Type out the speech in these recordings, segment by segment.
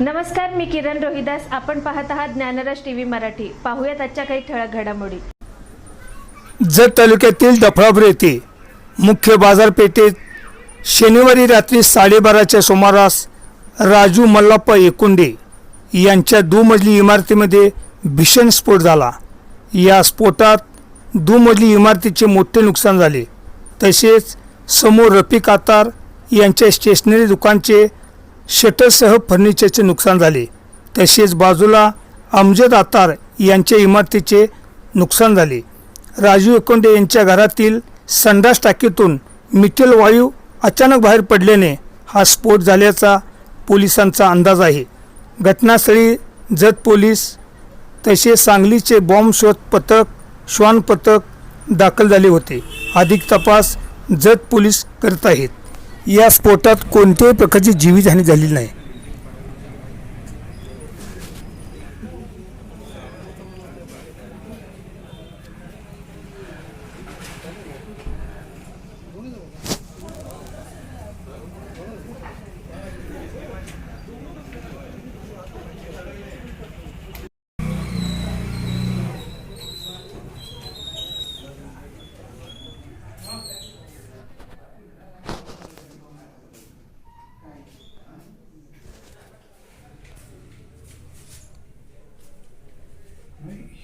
नमस्कार मी किरण रोहिदास. आपण पाहत आहात ज्ञानराज टीव्ही मराठी. पाहूयात आजच्या काही ठळक घडामोडी. जत तालुक्यातील दफळापूर येथे मुख्य बाजारपेठेत शनिवारी रात्री साडेबाराच्या सुमारास राजू मल्लाप्पा एकुंडे यांच्या दुमजली इमारतीमध्ये भीषण स्फोट झाला. या स्फोटात दुमजली इमारतीचे मोठे नुकसान झाले. तसेच समोर रफी कातार यांच्या स्टेशनरी दुकानचे शटरसह फर्निचरचे नुकसान झाले. तसेच बाजूला अमजद आतार यांच्या इमारतीचे नुकसान झाले. राजू एकोंडे यांच्या घरातील संडास टाकीतून मिथेल वायू अचानक बाहेर पडल्याने हा स्फोट झाल्याचा पोलिसांचा अंदाज आहे. घटनास्थळी जत पोलीस तसेच सांगलीचे बॉम्ब शोध पथक श्वान पथक दाखल झाले होते. अधिक तपास जत पोलीस करत आहेत. या स्फोटात कोणत्याही प्रकारची जीवितहानी झालेली नाही.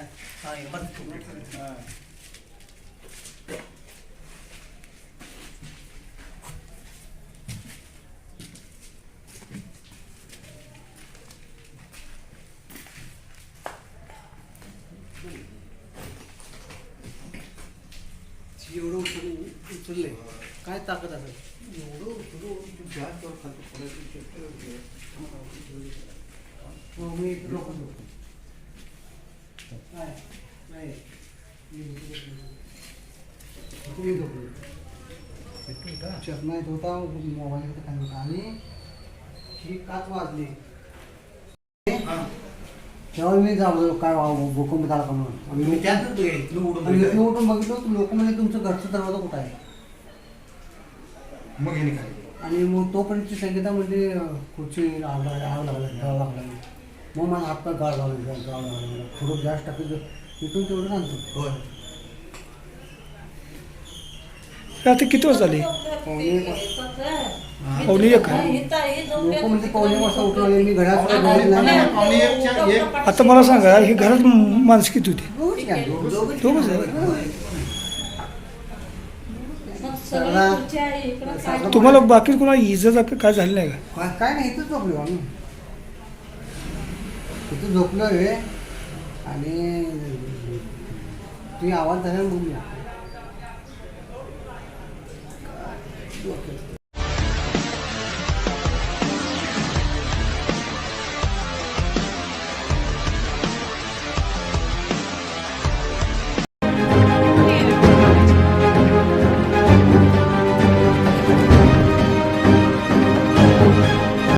सगळी इमारत झाली काय? हा, इमारत complete झाली. एवढं उचलून उचलले काय ताकद असेल एवढं उचलून जास्त वर खाली पडायची शक्यता होती. मग मी एक लोक काय नाही होता मोबाईल होता काय होता आणि ही काच वाजली तेव्हा मी जाऊ काय भूकंप झाला का म्हणून मी उठून बघितलं लोक म्हणजे तुमचं घरचं दरवाजा कुठं आहे मग आणि मग तोपर्यंत संगीता म्हणजे खुर्ची आग लागला लागला लागला मग मला हात पाय गाळ घालून गाळ लागला थोडं जास्त टाकलं इथून तेवढं आणतो होय. आता किती वाजता झाले? पावणे एक आहे. लोक म्हणजे पावणे वाजता उठून मी घरात नाही. पावणे एकच्या एक आता मला सांगा ही घरात माणसं किती होती? दोघंच आहे तुम्हाला बाकी कोणाला इजा काय झाली नाही का? काय- काय नाही इथंच झोपलो आम्ही. तिथं झोपलो आहे आणि ती आवाज झाल्यानं मग